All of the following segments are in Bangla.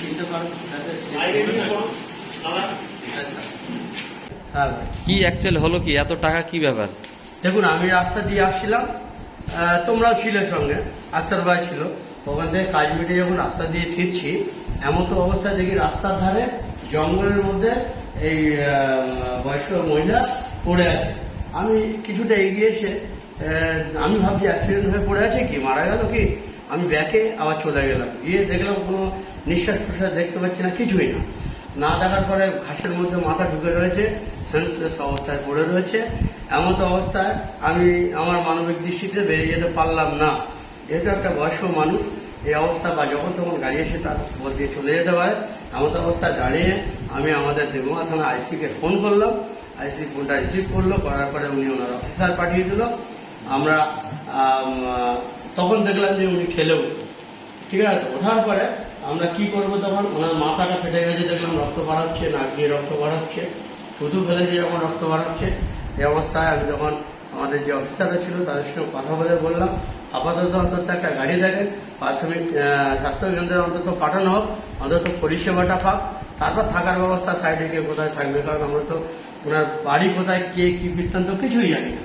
চিনতে পারো হ্যাঁ ভাই কি অ্যাকচুয়াল হলো কি? এত টাকা কি ব্যাপার? দেখুন আমি রাস্তা দিয়ে আসছিলাম তোমরাও ছিলে সঙ্গে আক্তার ভাই ছিল। ওখান থেকে কাজ মিটে যখন রাস্তা দিয়ে ফিরছি এমন তো অবস্থা দেখি রাস্তার ধারে জঙ্গলের মধ্যে এই বয়স্ক মহিলা পড়ে আছে। আমি কিছুটা এগিয়ে এসে আমি ভাবছি অ্যাক্সিডেন্ট হয়ে পড়ে আছে কি? মারা গেল কি? আমি ব্যাকে আবার চলে গেলাম। গিয়ে দেখলাম কোনো নিঃশ্বাস প্রশ্বাস দেখতে পাচ্ছি না, কিছুই না। না দেখার পরে ঘাসের মধ্যে মাথা ঢুকে রয়েছে সেন্সলেস অবস্থায় পড়ে রয়েছে। এমন তো অবস্থায় আমি আমার মানবিক দৃষ্টিতে বেরিয়ে যেতে পারলাম না। যেহেতু একটা বয়স্ক মানুষ, এই অবস্থা বা যখন তখন গাড়ি এসে তার উপর দিয়ে চলে যেতে পারে, এমন অবস্থায় দাঁড়িয়ে আমি আমাদের দেবুয়া থানা আইসিকে ফোন করলাম। আইসি ফোনটা রিসিভ করল, করার পরে উনি ওনার অফিসার পাঠিয়ে দিল। আমরা তখন দেখলাম যে উনি উঠল। ঠিক আছে, ওঠার পরে আমরা কি করব তখন? ওনার মাথাটা ফেটে গেছে দেখলাম রক্ত বাড়াচ্ছে নাক দিয়ে রক্ত বাড়াচ্ছে থুতু ফেলেছে যখন রক্ত বাড়াচ্ছে এই অবস্থায় আমি যখন আমাদের যে অফিসাররা ছিল তাদের সঙ্গে কথা বলে বললাম আপাতত অন্তত একটা গাড়ি দেখেন প্রাথমিক আহ, স্বাস্থ্য কেন্দ্রে অন্তত পাঠানো হোক অন্তত পরিষেবাটা পাক তারপর থাকার ব্যবস্থা সাইডে গিয়ে কোথায় থাকবে কারণ আমরা তো ওনার বাড়ি কোথায় কে কি বৃত্তান্ত কিছুই জানি না।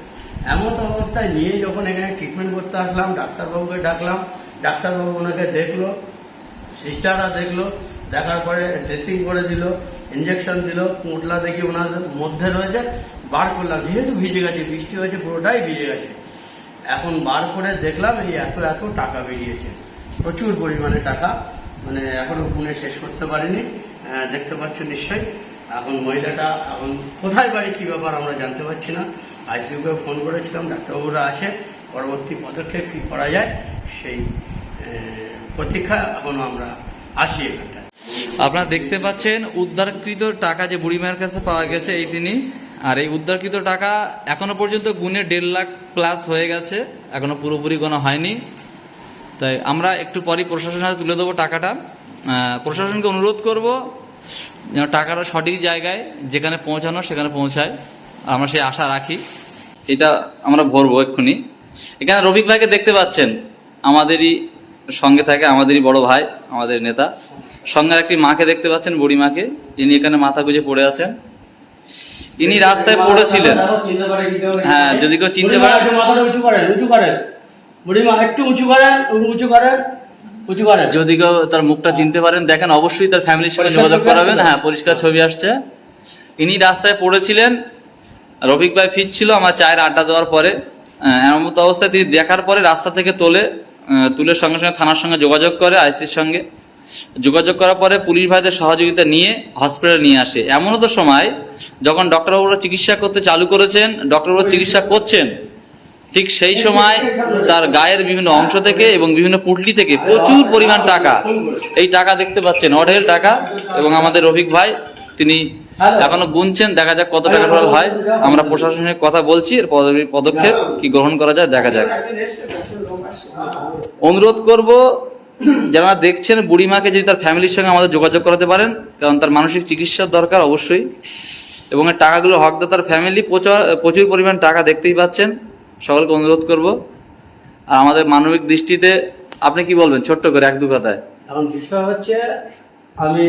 এমন তো অবস্থায় নিয়ে যখন এখানে ট্রিটমেন্ট করতে আসলাম ডাক্তারবাবুকে ডাকলাম ডাক্তারবাবু ওনাকে দেখল সিস্টাররা দেখল দেখার পরে ড্রেসিং করে দিল ইঞ্জেকশন দিল মুটলা দেখি ওনার মধ্যে রয়েছে বার করলাম যেহেতু ভিজে গেছে বৃষ্টি হয়েছে পুরোটাই ভিজে গেছে। এখন বার করে দেখলাম এই এত এত টাকা বেরিয়েছে। প্রচুর পরিমাণে টাকা মানে এখনও গুনে শেষ করতে পারিনি আহ, দেখতে পাচ্ছ নিশ্চয়ই। এখন মহিলাটা এখন কোথায় বাড়ি কী ব্যাপার আমরা জানতে পারছি না। আইসিউকে ফোন করেছিলাম ডাক্তারবাবুরা আছে পরবর্তী পদক্ষেপ কী করা যায় সেই প্রতীক্ষা এখনও আমরা আসি আপনারা দেখতে পাচ্ছেন, উদ্ধারকৃত টাকা যে বুড়িমায়ের কাছে পাওয়া গেছে এই তিনি, আর এই উদ্ধারকৃত টাকা এখনও পর্যন্ত গুণে দেড় লাখ প্লাস হয়ে গেছে, এখনও পুরোপুরি কোনো হয়নি। তাই আমরা একটু পরই প্রশাসনের হাতে তুলে দেবো টাকাটা। প্রশাসনকে অনুরোধ করব যেন টাকাটা সঠিক জায়গায় যেখানে পৌঁছানো সেখানে পৌঁছায়। আমরা সেই আশা রাখি। এটা আমরা ভরবো এক্ষুনি। এখানে রফিক ভাইকে দেখতে পাচ্ছেন, আমাদেরই সঙ্গে থাকে আমাদেরই বড় ভাই আমাদের নেতা। সঙ্গে একটি মাকে দেখতে পাচ্ছেন বুড়ি মাকে। ইনি এখানে মাথা গুজে পড়ে আছেন। ইনি রাস্তায় পড়েছিলেন। হ্যাঁ, যদি কেউ চিনতে পারে- উঁচু করেন উঁচু করেন বুড়িমা একটু উঁচু করেন উঁচু করেন উঁচু করেন যদি কেউ তার মুখটা চিনতে পারেন দেখেন অবশ্যই তার ফ্যামিলির সঙ্গে যোগাযোগ করাবেন? হ্যাঁ পরিষ্কার ছবি আসছে। ইনি রাস্তায় পড়েছিলেন। রফিক ভাই ফিরছিল আমার চায়ের আড্ডা দেওয়ার পরে। আহ, এমন মতো অবস্থায় তিনি দেখার পরে রাস্তা থেকে তোলে। তুলে সঙ্গে সঙ্গে থানার সঙ্গে যোগাযোগ করে, আইসির সঙ্গে। যোগাযোগ করার পরে পুলিশ ভাইদের সহযোগিতা নিয়ে হসপিটালে নিয়ে আসে। এমনও তো সময় যখন ডক্টরবাবুরা চিকিৎসা করতে চালু করেছেন ডক্টরবাবু চিকিৎসা করছেন, ঠিক সেই সময় তার গায়ের বিভিন্ন অংশ থেকে এবং বিভিন্ন পুটলি থেকে প্রচুর পরিমাণ টাকা। এই টাকা দেখতে পাচ্ছেন, অঢেল টাকা এবং আমাদের রফিক ভাই তিনি এখনও গুনছেন দেখা যাক কত টাকা টোটাল হয়। আমরা প্রশাসনের কথা বলছি এর পদক্ষেপ কি গ্রহণ করা যায় দেখা যাক। অনুরোধ করব যারা দেখছেন বুড়িমাকে যদি তার ফ্যামিলির সঙ্গে আমাদের যোগাযোগ করাতে পারেন কারণ তার মানসিক চিকিৎসার দরকার অবশ্যই এবং এই টাকাগুলো হকদাতার ফ্যামিলি প্রচুর প্রচুর পরিমাণ টাকা দেখতেই পাচ্ছেন সকলকে অনুরোধ করব। আর আমাদের মানবিক দৃষ্টিতে আপনি কি বলবেন ছোট্ট করে এক দু কথায়? এখন বিষয় হচ্ছে আমি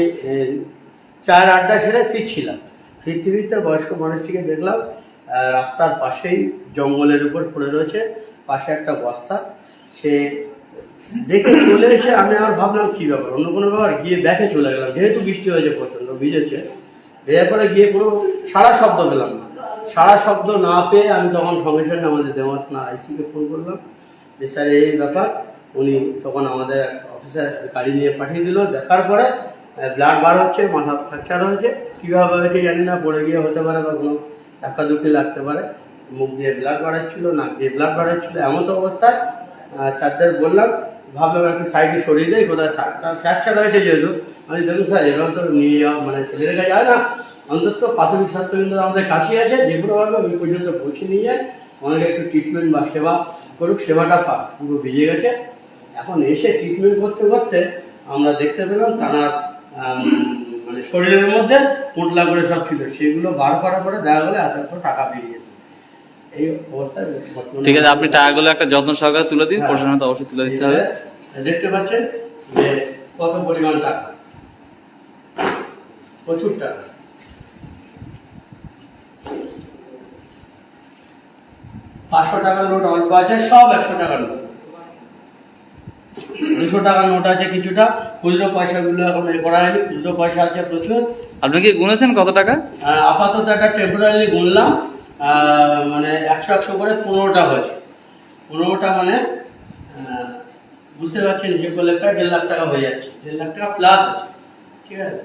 চায়ের আড্ডা সেরে ফিরছিলাম। ফিরতে ফিরতে বয়স্ক মানুষটিকে দেখলাম রাস্তার পাশেই জঙ্গলের উপর পড়ে রয়েছে, পাশে একটা বস্তা। সে দেখে চলে এসে আমি আবার ভাবলাম, কি ব্যাপার? অন্য কোনো ব্যাপার? গিয়ে ব্যাকে চলে গেলাম। যেহেতু বৃষ্টি হয়েছে প্রচণ্ড ভিজেছে, দেওয়ার পরে গিয়ে কোনো সারা শব্দ পেলাম না। সারা শব্দ না পেয়ে আমি তখন সঙ্গে সঙ্গে আমাদের দেওয়া থানা আইসিকে ফোন করলাম যে, স্যার, এই ব্যাপার। উনি তখন আমাদের অফিসার গাড়ি নিয়ে পাঠিয়ে দিল। দেখার পরে ব্লাড বার হচ্ছে, মাথা ফ্র্যাকচার হয়েছে। কীভাবে হয়েছে জানি না, পড়ে গিয়ে হতে পারে বা কোনো ধাক্কা ধুকি লাগতে পারে। মুখ দিয়ে ব্লাড বাড়াচ্ছিল নাক দিয়ে ব্লাড বাড়াচ্ছিল এমন তো অবস্থায় স্যারদের বললাম, ভাবলাম একটু সাইডে সরিয়ে দেয় কোথায় থাক। ফ্র্যাকচার হয়েছে যেহেতু, আমি দেখুন স্যার এরকম তো নিয়ে যাওয়া মানে ছেলে রেখে যায় না। অন্তত প্রাথমিক স্বাস্থ্যকেন্দ্র আমাদের কাছেই আছে, যে কোনোভাবে ওই পর্যন্ত পৌঁছে নিয়ে যায় অনেক একটু ট্রিটমেন্ট বা সেবা করুক, সেবাটা পাক, পুরো ভিজে গেছে। এখন এসে ট্রিটমেন্ট করতে করতে আমরা দেখতে পেলাম তার মানে শরীরের মধ্যে পোটলা করে সব ছিল সেগুলো বার করার পরে দেখা গেলো এত এত টাকা বেরিয়েছে। এই অবস্থায় ঠিক আছে আপনি টাকাগুলো একটা যত্ন সহকারে তুলে দিন প্রশাসন তো অবশ্যই তুলে দিতে হবে। দেখতে পাচ্ছেন যে কত পরিমাণ টাকা। প্রচুর টাকা। পাঁচশো টাকার নোট অল্প আছে সব একশো টাকার নোট। দুশো টাকার নোট আছে কিছুটা খুচরো পয়সাগুলো এখন করা হয়নি খুচরো পয়সা আছে প্রচুর। আপনি কি গুনেছেন কত টাকা? আহ, আপাতত একটা টেম্পোরারি গুনলাম মানে একশো একশো করে পনেরোটা হয়েছে। পনেরোটা মানে বুঝতে পারছেন যে লেখা দেড় লাখ টাকা হয়ে যাচ্ছে দেড় লাখ টাকা প্লাস আছে ঠিক আছে?